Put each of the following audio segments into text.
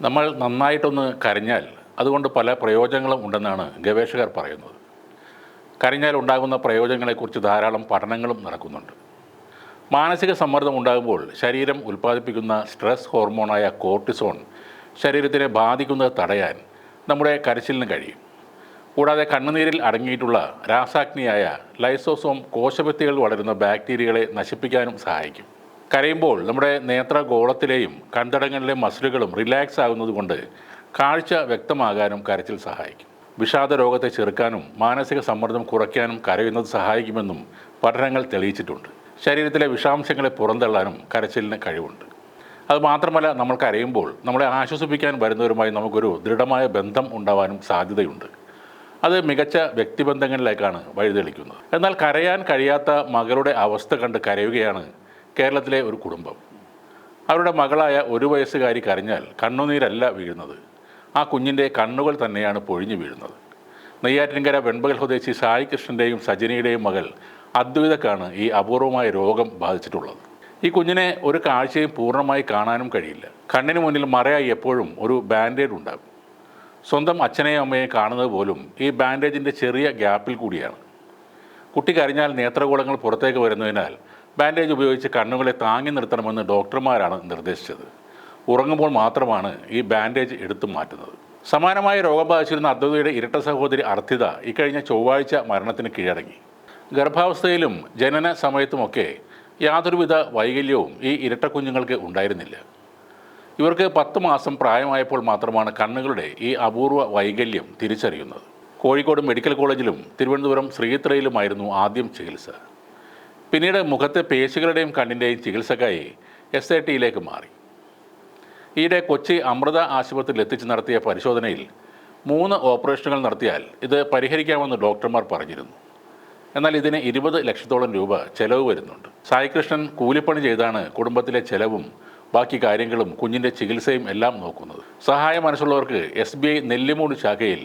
നമ്മൾ നന്നായിട്ടൊന്ന് കരഞ്ഞാൽ അതുകൊണ്ട് പല പ്രയോജനങ്ങളും ഉണ്ടെന്നാണ് ഗവേഷകർ പറയുന്നത്. കരഞ്ഞാൽ ഉണ്ടാകുന്ന പ്രയോജനങ്ങളെക്കുറിച്ച് ധാരാളം പഠനങ്ങളും നടക്കുന്നുണ്ട്. മാനസിക സമ്മർദ്ദം ഉണ്ടാകുമ്പോൾ ശരീരം ഉൽപ്പാദിപ്പിക്കുന്ന സ്ട്രെസ് ഹോർമോണായ കോർട്ടിസോൺ ശരീരത്തിനെ ബാധിക്കുന്നത് തടയാൻ നമ്മുടെ കരച്ചിലിന് കഴിയും. കൂടാതെ കണ്ണുനീരിൽ അടങ്ങിയിട്ടുള്ള രാസാഗ്നിയായ ലൈസോസോം കോശഭിത്തികൾ വളരുന്ന ബാക്ടീരിയകളെ നശിപ്പിക്കാനും സഹായിക്കും. കരയുമ്പോൾ നമ്മുടെ നേത്രഗോളത്തിലെയും കൺതടങ്ങളിലെ മസിലുകളും റിലാക്സ് ആകുന്നതുകൊണ്ട് കാഴ്ച വ്യക്തമാകാനും കരച്ചിൽ സഹായിക്കും. വിഷാദ രോഗത്തെ ചെറുക്കാനും മാനസിക സമ്മർദ്ദം കുറയ്ക്കാനും കരയുന്നത് സഹായിക്കുമെന്നും പഠനങ്ങൾ തെളിയിച്ചിട്ടുണ്ട്. ശരീരത്തിലെ വിഷാംശങ്ങളെ പുറന്തള്ളാനും കരച്ചിലിന് കഴിവുണ്ട്. അതുമാത്രമല്ല നമ്മൾ കരയുമ്പോൾ നമ്മളെ ആശ്വസിപ്പിക്കാൻ വരുന്നവരുമായി നമുക്കൊരു ദൃഢമായ ബന്ധം ഉണ്ടാവാനും സാധ്യതയുണ്ട്. അത് മികച്ച വ്യക്തിബന്ധങ്ങളിലേക്കാണ് വഴിതെളിക്കുന്നത്. എന്നാൽ കരയാൻ കഴിയാത്ത മകളുടെ അവസ്ഥ കണ്ട് കരയുകയാണ് കേരളത്തിലെ ഒരു കുടുംബം. അവരുടെ മകളായ ഒരു വയസ്സുകാരി കരഞ്ഞാൽ കണ്ണുനീരല്ല വീഴുന്നത്. ആ കുഞ്ഞിന്റെ കണ്ണുകൾ തന്നെയാണ് പൊഴിഞ്ഞു വീഴുന്നത്. നെയ്യാറ്റിൻകര വെൺപകൽ സ്വദേശി സായി കൃഷ്ണന്റെയും സജനിയുടെയും മകൾ അദ്വൈതക്കാണ് ഈ അപൂർവമായ രോഗം ബാധിച്ചിട്ടുള്ളത്. ഈ കുഞ്ഞിനെ ഒരു കാഴ്ചയും പൂർണമായി കാണാനും കഴിയില്ല. കണ്ണിന് മുന്നിൽ മറയായി എപ്പോഴും ഒരു ബാൻഡേഡ് ഉണ്ടാകും. സ്വന്തം അച്ഛനെയും അമ്മയെയും കാണുന്നത് പോലും ഈ ബാൻഡേജിന്റെ ചെറിയ ഗ്യാപ്പിൽ കൂടിയാണ്. കുട്ടി കരഞ്ഞാൽ നേത്രഗോളങ്ങൾ പുറത്തേക്ക് വരുന്നതിനാൽ ബാൻഡേജ് ഉപയോഗിച്ച് കണ്ണുകളെ താങ്ങി നിർത്തണമെന്ന് ഡോക്ടർമാരാണ് നിർദ്ദേശിച്ചത്. ഉറങ്ങുമ്പോൾ മാത്രമാണ് ഈ ബാൻഡേജ് എടുത്തു മാറ്റുന്നത്. സമാനമായ രോഗം ബാധിച്ചിരുന്ന അദ്വൈതയുടെ ഇരട്ട സഹോദരി അർത്ഥിത ഇക്കഴിഞ്ഞ ചൊവ്വാഴ്ച മരണത്തിന് കീഴടങ്ങി. ഗർഭാവസ്ഥയിലും ജനന സമയത്തുമൊക്കെ യാതൊരുവിധ വൈകല്യവും ഈ ഇരട്ട കുഞ്ഞുങ്ങൾക്ക് ഉണ്ടായിരുന്നില്ല. ഇവർക്ക് പത്ത് മാസം പ്രായമായപ്പോൾ മാത്രമാണ് കണ്ണുകളുടെ ഈ അപൂർവ വൈകല്യം തിരിച്ചറിയുന്നത്. കോഴിക്കോട് മെഡിക്കൽ കോളേജിലും തിരുവനന്തപുരം ശ്രീത്രയിലുമായിരുന്നു ആദ്യം ചികിത്സ. പിന്നീട് മുഖത്തെ പേശികളുടെയും കണ്ണിന്റെയും ചികിത്സക്കായി എസ് ഐ ടിയിലേക്ക് മാറി. ഈയിടെ കൊച്ചി അമൃത ആശുപത്രിയിൽ എത്തിച്ച് നടത്തിയ പരിശോധനയിൽ മൂന്ന് ഓപ്പറേഷനുകൾ നടത്തിയാൽ ഇത് പരിഹരിക്കാമെന്ന് ഡോക്ടർമാർ പറഞ്ഞിരുന്നു. എന്നാൽ ഇതിന് ഇരുപത് ലക്ഷത്തോളം രൂപ ചെലവ് വരുന്നുണ്ട്. സായികൃഷ്ണൻ കൂലിപ്പണി ചെയ്താണ് കുടുംബത്തിലെ ചെലവും ബാക്കി കാര്യങ്ങളും കുഞ്ഞിന്റെ ചികിത്സയും എല്ലാം നോക്കുന്നത്. സഹായ മനസ്സുള്ളവർക്ക് എസ് ബി ഐ നെല്ലിമൂട് ശാഖയിൽ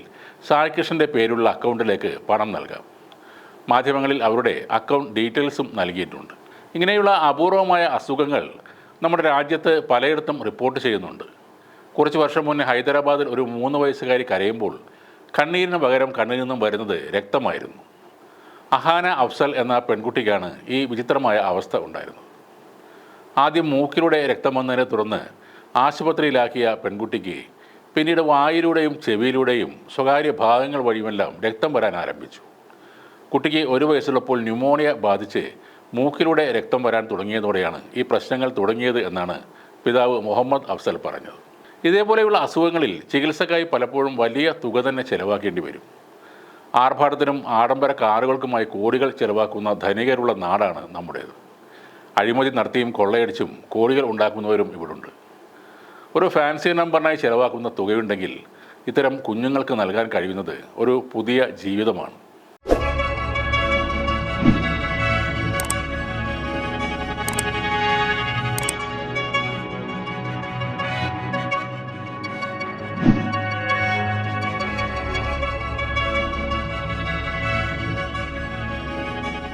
സായികൃഷ്ണന്റെ പേരുള്ള അക്കൗണ്ടിലേക്ക് പണം നൽകാം. മാധ്യമങ്ങളിൽ അവരുടെ അക്കൗണ്ട് ഡീറ്റെയിൽസും നൽകിയിട്ടുണ്ട്. ഇങ്ങനെയുള്ള അപൂർവമായ അസുഖങ്ങൾ നമ്മുടെ രാജ്യത്ത് പലയിടത്തും റിപ്പോർട്ട് ചെയ്യുന്നുണ്ട്. കുറച്ച് വർഷം മുന്നേ ഹൈദരാബാദിൽ ഒരു മൂന്ന് വയസ്സുകാരി കരയുമ്പോൾ കണ്ണീരിന് പകരം കണ്ണിൽ നിന്നും വരുന്നത് രക്തമായിരുന്നു. അഹാന അഫ്സൽ എന്ന പെൺകുട്ടിക്കാണ് ഈ വിചിത്രമായ അവസ്ഥ ഉണ്ടായിരുന്നത്. ആദ്യം മൂക്കിലൂടെ രക്തം വന്നതിനെ തുടർന്ന് ആശുപത്രിയിലാക്കിയ പെൺകുട്ടിക്ക് പിന്നീട് വായിലൂടെയും ചെവിയിലൂടെയും സ്വകാര്യ ഭാഗങ്ങൾ വഴിയുമെല്ലാം രക്തം വരാൻ ആരംഭിച്ചു. കുട്ടിക്ക് ഒരു വയസ്സുള്ളപ്പോൾ ന്യൂമോണിയ ബാധിച്ച് മൂക്കിലൂടെ രക്തം വരാൻ തുടങ്ങിയതോടെയാണ് ഈ പ്രശ്നങ്ങൾ തുടങ്ങിയത് എന്നാണ് പിതാവ് മുഹമ്മദ് അഫ്സൽ പറഞ്ഞത്. ഇതേപോലെയുള്ള അസുഖങ്ങളിൽ ചികിത്സക്കായി പലപ്പോഴും വലിയ തുക തന്നെ ചെലവാക്കേണ്ടി വരും. ആർഭാടത്തിനും ആഡംബര കാറുകൾക്കുമായി കോടികൾ ചെലവാക്കുന്ന ധനികരുള്ള നാടാണ് നമ്മുടേത്. അഴിമതി നടത്തിയും കൊള്ളയടിച്ചും കോടികൾ ഉണ്ടാക്കുന്നവരും ഇവിടുണ്ട്. ഒരു ഫാൻസി നമ്പറിനായി ചെലവാക്കുന്ന തുകയുണ്ടെങ്കിൽ ഇത്തരം കുഞ്ഞുങ്ങൾക്ക് നൽകാൻ കഴിയുന്നത് ഒരു പുതിയ ജീവിതമാണ്.